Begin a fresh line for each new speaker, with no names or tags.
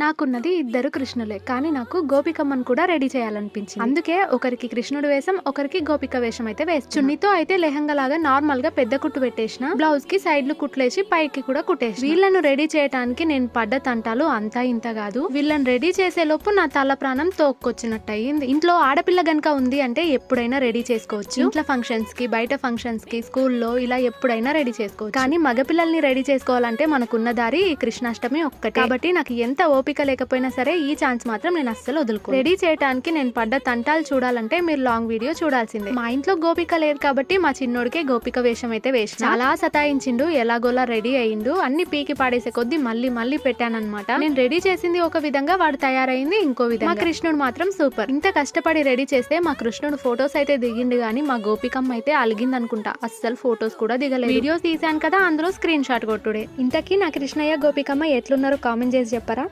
నాకున్నది ఇద్దరు కృష్ణులే కానీ నాకు గోపికమ్మను కూడా రెడీ చేయాలనిపించింది. అందుకే ఒకరికి కృష్ణుడు వేషం ఒకరికి గోపిక వేషం అయితే వేసి చున్నీతో అయితే లెహంగా లాగా నార్మల్గా పెద్ద కుట్టు పెట్టేసిన బ్లౌజ్కి సైడ్లు కుట్లేసి పైకి కూడా కుట్టేసి వీళ్ళను రెడీ చేయడానికి నేను పడ్డ తంటాలు అంతా ఇంత కాదు. వీళ్ళని రెడీ చేసే లోపు నా తల ప్రాణం తోక్కొచ్చినట్టు అయ్యింది ఇంట్లో ఆడపిల్ల గనుక ఉంది అంటే ఎప్పుడైనా రెడీ చేసుకోవచ్చు. ఇంట్లో ఫంక్షన్స్కి బయట ఫంక్షన్స్కి స్కూల్లో ఇలా ఎప్పుడైనా రెడీ చేసుకోవచ్చు. కానీ మగపిల్లల్ని రెడీ చేసుకోవాలంటే మనకున్న దారి కృష్ణాష్టమి ఒక్కటే. కాబట్టి నాకు ఎంత ఓపిక లేకపోయినా సరే ఈ ఛాన్స్ మాత్రం నేను అస్సలు వదులుకో రెడీ చేయడానికి నేను పడ్డ తంటాలు చూడాలంటే మీరు లాంగ్ వీడియో చూడాల్సిందే. మా ఇంట్లో గోపిక లేదు కాబట్టి మా చిన్నోడికే గోపిక వేషం అయితే వేసి చాలా సతాయించిండు ఎలాగోలా రెడీ అయ్యిండు అన్ని పీకి పాడేసే కొద్దీ మళ్ళీ మళ్ళీ పెట్టానన్నమాట. నేను రెడీ చేసింది ఒక విధంగా వాడు తయారైంది ఇంకో విధంగా. మా కృష్ణుడు మాత్రం సూపర్. ఇంత కష్టపడి రెడీ చేస్తే మా కృష్ణుడు ఫొటోస్ అయితే దిగిండు గానీ మా గోపికమ్మ అయితే అలిగింది అనుకుంటా అస్సలు ఫొటోస్ కూడా దిగలేదు. వీడియోస్ తీసాను కదా అందులో స్క్రీన్ షాట్ కొట్టుడే. ఇంతకీ నా కృష్ణయ్య గోపికమ్మ ఎట్లున్నారో కామెంట్ చేసి చెప్పరా?